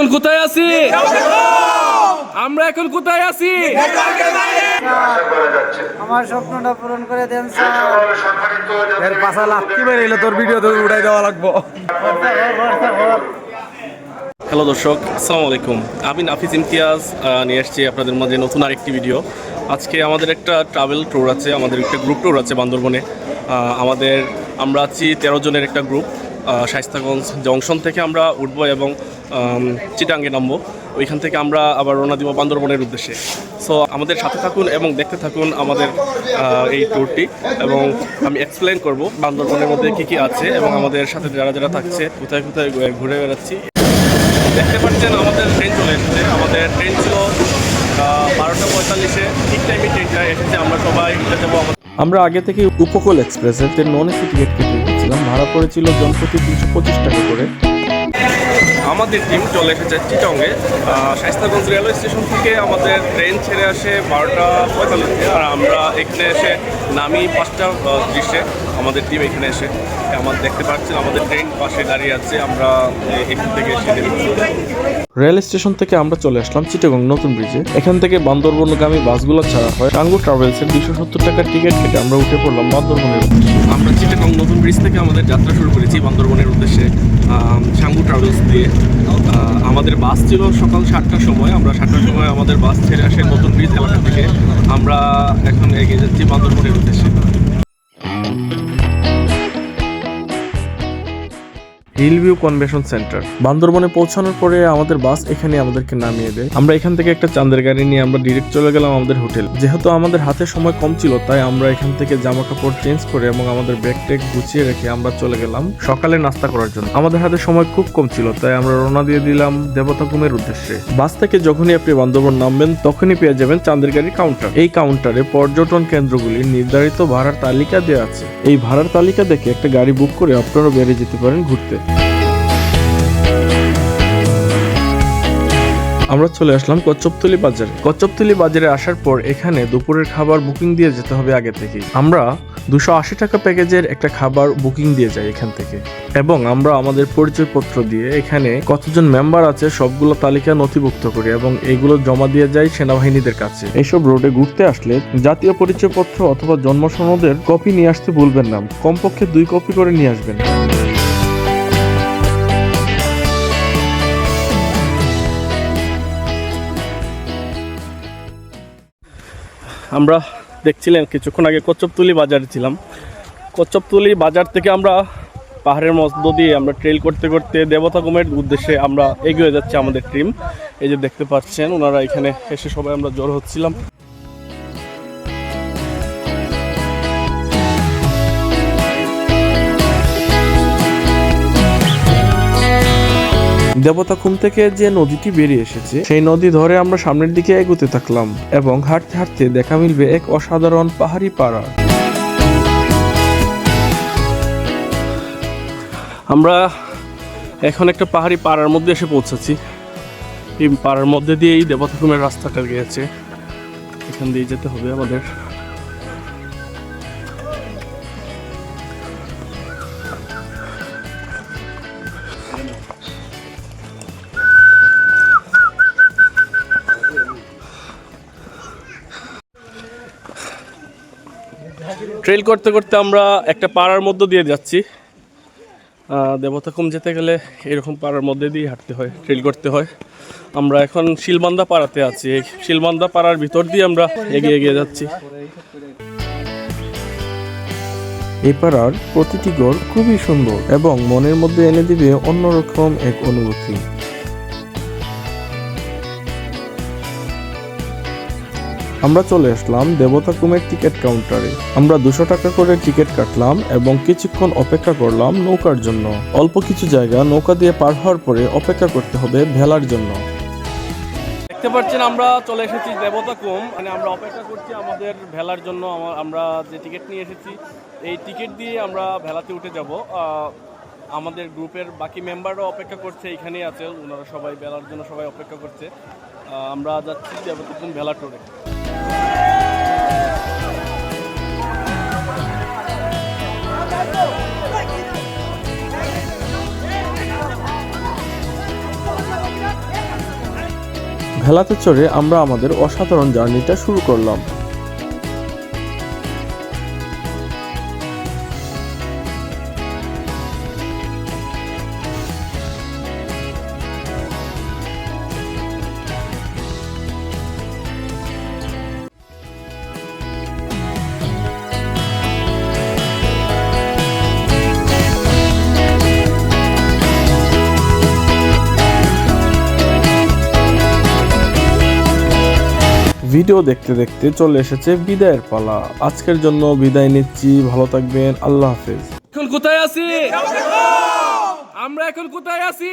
এখন কোথায় আছি? আমরা এখন কোথায় আছি? আমার স্বপ্নটা পূরণ করে দেন স্যার। এর পাশা মেরে এলে তোর ভিডিও তো উঠাই দেওয়া লাগবো। হ্যালো দর্শক আসসালামু আলাইকুম। আমি নাফিস ইমতিয়াজ নিয়ে এসেছি আপনাদের মাঝে নতুন আরেকটি ভিডিও আজকে আমাদের একটা ট্রাভেল ট্যুর আছে আমাদের একটা গ্রুপ ট্যুর আছে বান্দরবনে। আমাদের আমরা আছি তেরো জনের একটা গ্রুপ শাইস্তাগঞ্জ জংশন থেকে আমরা উঠবো এবং চিটাঙ্গে নামবো। ওইখান থেকে আমরা আবার রওনা দিব বান্দরবনের উদ্দেশ্যে। সো আমাদের সাথে থাকুন এবং দেখতে থাকুন আমাদের এই ট্যুরটি এবং আমি এক্সপ্লেন করব বান্দরবনের মধ্যে কী কী আছে এবং আমাদের সাথে যারা যারা থাকছে, কোথায় কোথায় ঘুরে বেড়াচ্ছি। দেখতে পাচ্ছেন আমাদের ট্রেন চলে এসেছে। আমাদের ট্রেন ছিল বারোটা পঁয়তাল্লিশে। ঠিক টাইমে ট্রেনটা এসেছে। আমরা সবাই যাব আমরা আগে থেকে উপকূল এক্সপ্রেসের যে নন এসি টিকিট কেটে রেখেছিলাম ভাড়া পড়েছিল জনপ্রতি তিনশো পঁচিশ টাকা করে। আমাদের টিম চলে এসেছে চিটংয়ে। শাইস্তাগঞ্জ রেলওয়ে স্টেশন থেকে আমাদের ট্রেন ছেড়ে আসে বারোটা পঁয়তাল্লিশে আর আমরা এখানে এসে নামি পাঁচটা দৃশ্যে আমাদের টিম এখানে এসে। আমার দেখতে পাচ্ছেন আমাদের ট্রেন পাশে দাঁড়িয়ে আছে। আমরা এখান থেকে এসে রেল স্টেশন থেকে আমরা চলে আসলাম চিটাগং নতুন ব্রিজে এখান থেকে বান্দরবনগামী বাসগুলো ছাড়া হয়। টাঙ্গু ট্রাভেলসের দুশো সত্তর টাকার টিকিট কেটে আমরা উঠে পড়লাম বান্দরবনের উদ্দেশ্যে। আমরা চিটাগং নতুন ব্রিজ থেকে আমাদের যাত্রা শুরু করেছি বান্দরবনের উদ্দেশ্যে। সাঙ্গু ট্রাভেলস দিয়ে আমাদের বাস ছিল সকাল সাতটার সময়। আমরা সাতটার সময় আমাদের বাস ছেড়ে আসে নতুন ব্রিজ এলাকা থেকে। আমরা এখন এগিয়ে যাচ্ছি বান্দরবনের উদ্দেশ্যে। Hill View Convention Centre. বান্দরবনে পৌঁছানোর পরে আমাদের বাস এখানে আমাদেরকে নামিয়ে দেয়। আমরা এখান থেকে একটা চাঁদের গাড়ি নিয়ে আমরা ডিরেক্ট চলে গেলাম আমাদের হোটেল। যেহেতু আমাদের হাতে সময় কম ছিল, তাই আমরা এখান থেকে জামা কাপড় চেঞ্জ করে এবং আমাদের ব্যাগ ট্যাগ গুছিয়ে রেখে আমরা চলে গেলাম সকালে নাস্তা করার জন্য। আমাদের হাতে সময় খুব কম ছিল, তাই আমরা রওনা দিয়ে দিলাম দেবতাকুমের উদ্দেশ্যে। বাস থেকে যখনই আপনি বান্দরবন নামবেন, তখনই পেয়ে যাবেন চাঁদের গাড়ি কাউন্টার এই কাউন্টারে পর্যটন কেন্দ্রগুলির নির্ধারিত ভাড়ার তালিকা দেওয়া আছে। এই ভাড়ার তালিকা দেখে একটা গাড়ি বুক করে আপনারা বেরিয়ে যেতে পারেন ঘুরতে। আমরা চলে আসলাম কচ্চপতলি বাজারে। কচ্চপতলি বাজারে আসার পর এখানে দুপুরের খাবার বুকিং দিয়ে যেতে হবে আগে থেকেই। আমরা দুশো আশি টাকা প্যাকেজের একটা খাবার বুকিং দিয়ে যাই এখান থেকে। এবং আমরা আমাদের পরিচয়পত্র দিয়ে এখানে কতজন মেম্বার আছে সবগুলো তালিকা নথিভুক্ত করি এবং এগুলো জমা দিয়ে যাই সেনাবাহিনীদের কাছে। এইসব রোডে ঘুরতে আসলে জাতীয় পরিচয়পত্র অথবা জন্ম সনদের কপি নিয়ে আসতে ভুলবেন না। কমপক্ষে দুই কপি করে নিয়ে আসবেন। আমরা দেখছিলেন কিছুক্ষণ আগে কচ্চপতুলি বাজারে ছিলাম। কচ্চপতুলি বাজার থেকে আমরা পাহাড়ের মধ্য দিয়ে আমরা ট্রেল করতে করতে দেবতা দেবতাকুমের উদ্দেশ্যে আমরা এগিয়ে যাচ্ছি আমাদের টিম এই যে দেখতে পাচ্ছেন, ওনারা এখানে এসে সবাই আমরা জড়ো হচ্ছিলাম। দেবতাখুম থেকে যে নদীটি বেরিয়ে এসেছে, সেই নদী ধরে আমরা সামনের দিকে এগোতে থাকলাম এবং হাঁটতে হাঁটতে দেখা মিলবে এক অসাধারণ পাহাড়ি পাড়া। আমরা এখন একটা পাহাড়ি পাড়ার মধ্যে এসে পৌঁছেছি। এই পাড়ার মধ্যে দিয়েই দেবতাকুমের রাস্তাটা গিয়েছে। এখান দিয়ে যেতে হবে আমাদের। ট্রেল করতে করতে আমরা একটা পাড়ার মধ্য দিয়ে যাচ্ছি। দেবতাকুম যেতে গেলে এরকম পাড়ার মধ্যে দিয়ে হাঁটতে হয় ট্রেল করতে হয়। আমরা এখন শিলবান্দা পাড়াতে আছি। এই শিলবান্দা পাড়ার ভিতর দিয়ে আমরা এগিয়ে এগিয়ে যাচ্ছি। এই পাড়ার প্রতিটি গড় খুবই সুন্দর এবং মনের মধ্যে এনে দিবে অন্যরকম এক অনুভূতি। আমরা চলে আসলাম দেবতা কুমের টিকিট কাউন্টারে আমরা দুশো টাকা করে টিকিট কাটলাম এবং কিছুক্ষণ অপেক্ষা করলাম নৌকার জন্য। অল্প কিছু জায়গা নৌকা দিয়ে পার হওয়ার পরে অপেক্ষা করতে হবে ভেলার জন্য। দেখতে পাচ্ছেন, আমরা চলে এসেছি দেবতাকুম মানে আমরা অপেক্ষা করছি আমাদের ভেলার জন্য। আমা- আমরা যে টিকিট নিয়ে এসেছি, এই টিকিট দিয়ে আমরা ভেলাতে উঠে যাব। আমাদের গ্রুপের বাকি মেম্বাররা অপেক্ষা করছে এখানেই আছে। ওনারা সবাই, ভেলার জন্য সবাই অপেক্ষা করছে। আমরা যাচ্ছি দেবতাকুম ভেলা ট্যুরে ভেলাতে চড়ে আমরা আমাদের অসাধারণ জার্নিটা শুরু করলাম। ভিডিও দেখতে দেখতে চলে এসেছে বিদায়ের পালা। আজকের জন্য বিদায় নিচ্ছি, ভালো থাকবেন, আল্লাহ হাফেজ। এখন কোথায় আছি? আমরা এখন কোথায় আছি!